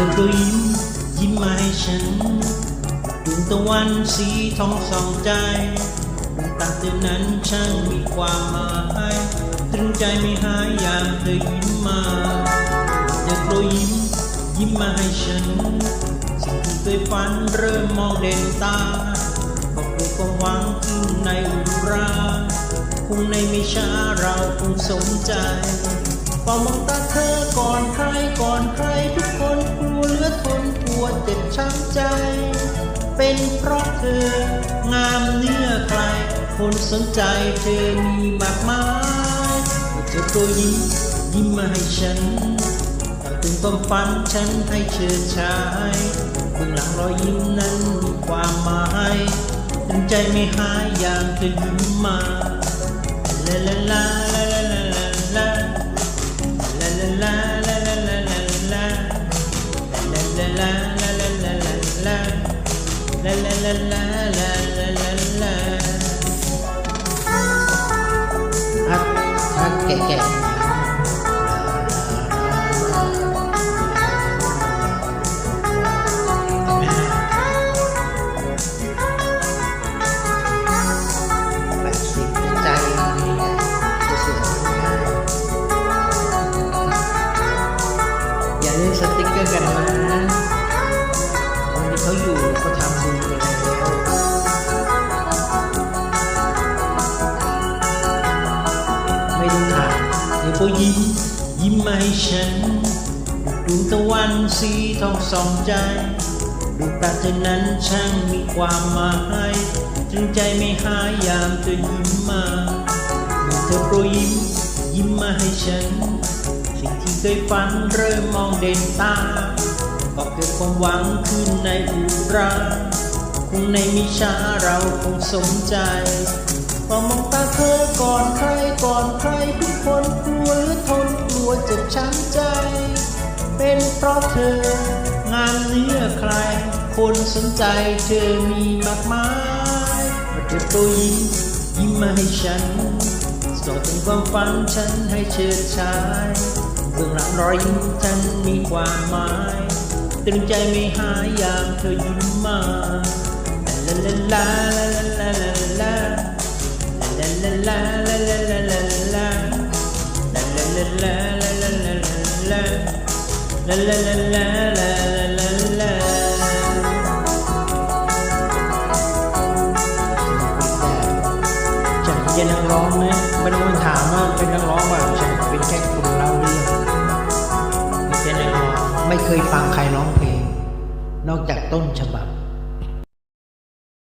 ธอก็ยิ้มยิ้มมาให้ฉันดวงตะวันสีทองสองใจดวงตาเธอนั้นช่างมีความหมายตรึงใจไม่หายยามเธอยิ้มมาเธอก็ยิ้มยิ้มมาให้ฉัน สิ่งที่เคยฝันเริ่มมองเด่นตาบอกด้วยความหวังขึ้นในอุราคงในไม่ช้าเราคงสมใจเฝ้ามองตาเธอก่อนใครก่อนใครทุกคน ช้ำใจ เป็นเพราะเธองามเนื้อใคร คนสนใจเธอมีมากมายเธอตัวยิ้มยิ้มมาให้ฉันตั้งตึงความฟันฉันให้เชิดชายเบื้องหลังรอยยิ้มนั้นมีความหมายถึงใจไม่หายยามเธอยิ้มมาลาลาลา ลาลาลาลาลาลาลาลาฮัทฮัทแกะแกะสติ๊กเกอร์กันนะตอนนี้เขาอยู่เขาทำ ก็ยิ้ม ยิ้มมาให้ฉัน ดูตะวันสีทองสองใจ ดูตาเธอนั้นช่างมีความหมายจึงใจไม่หายยามเธอยิ้มมาเธอโปรยยิ้ม ยิ้มมาให้ฉัน สิ่งที่เคยฝันเริ่มมองเด่นตา ก็เกิดความหวังขึ้นในอุราคงในมิช้าเราคงสมใจ ช้ำใจ เป็นเพราะเธอ งานเนี้ใคร คนสนใจเธอมีมากมายมาเธอตัวยิ้มยิ้มมาให้ฉันสอดถึงความฝันฉันให้เชิดชายเรื่องหลังรอยยิ้มฉันมีความหมายตึงใจไม่หายยามเธอยิ้มมาลาลาลาลาลาลาลาลาลาลาลาลา ลาลาลาลาลาลาลาฉันเป็นนักร้องนะไม่ต้องมาถามว่าเป็นนักร้องว่าฉันเป็นแค่คนเล่าเรื่องไม่ใช่นักร้องไม่เคยฟังใครร้องเพลง นอกจากต้นฉบับ